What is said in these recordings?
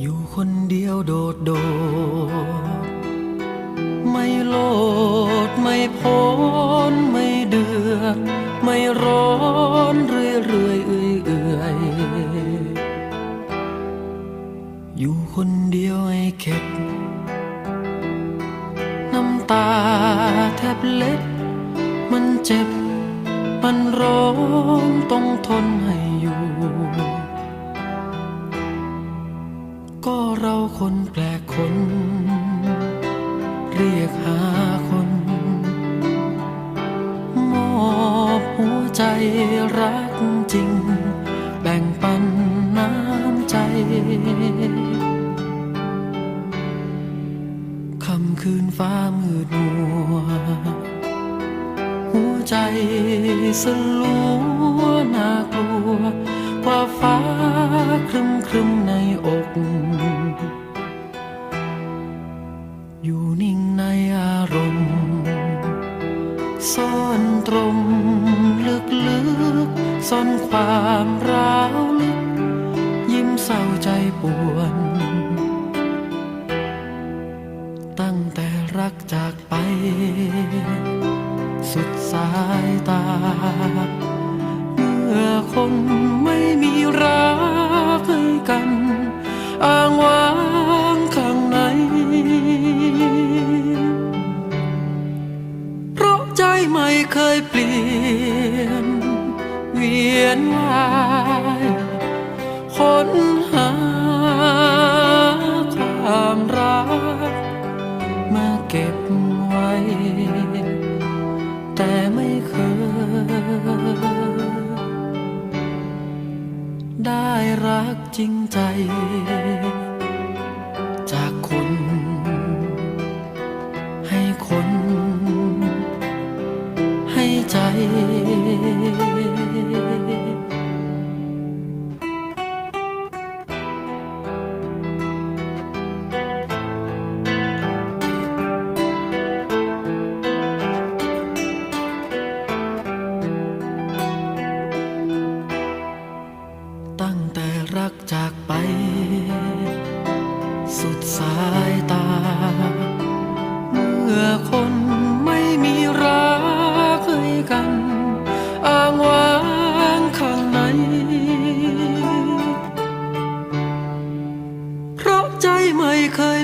อยู่คนเดียวโดดโดดไม่โลดไม่พ้นไม่เดือดไม่ร้อนเรื่อยเรื่อยเอื่อยเอื่อยอยู่คนเดียวไอ้เข็ดน้ำตาแทบเล็ด มันเจ็บ มันร้องต้องทนให้อยู่ คนแปลกคน เรียกหาคน มอบหัวใจรักจริง แบ่งปันน้ำใจ คำคืนฟ้ามืดมัว หัวใจสลัวน่ากลัวกว่าารมณ์ซ่อนตรงลึกลึกๆซ่อนความร้าวลึก ยิ้มเศร้าใจปวน ตั้งแต่รักจากไป สุดสายตา เมื่อคนไม่มีรัก ไม่เคยเปลี่ยน เวียนวายค้นหาความรักมาเก็บไว้ แต่ไม่เคย ได้รักจริงใจ ตั้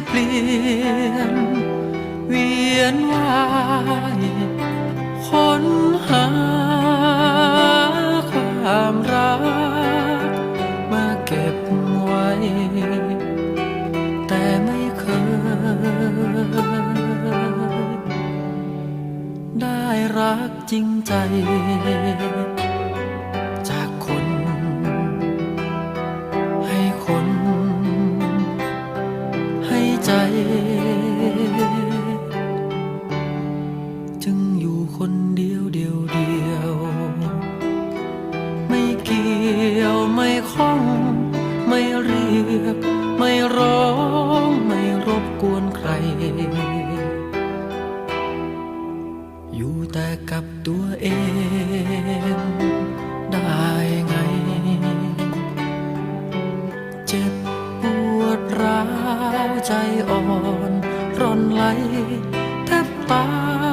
เปลี่ยน เวียนวายค้นหาความรัก มาเก็บไว้ แต่ไม่เคย ได้รักจริงใจ จึงอยู่คนเดียวเดียวเดียว ไม่เกี่ยวไม่ข้อง ไม่เรียก ไม่ร้อง ไม่รบกวนใคร อยู่แต่กับตัวเอง ได้ไง เจ็บปวดร้าวใจอ่อน ร่อนไหลแทบตาย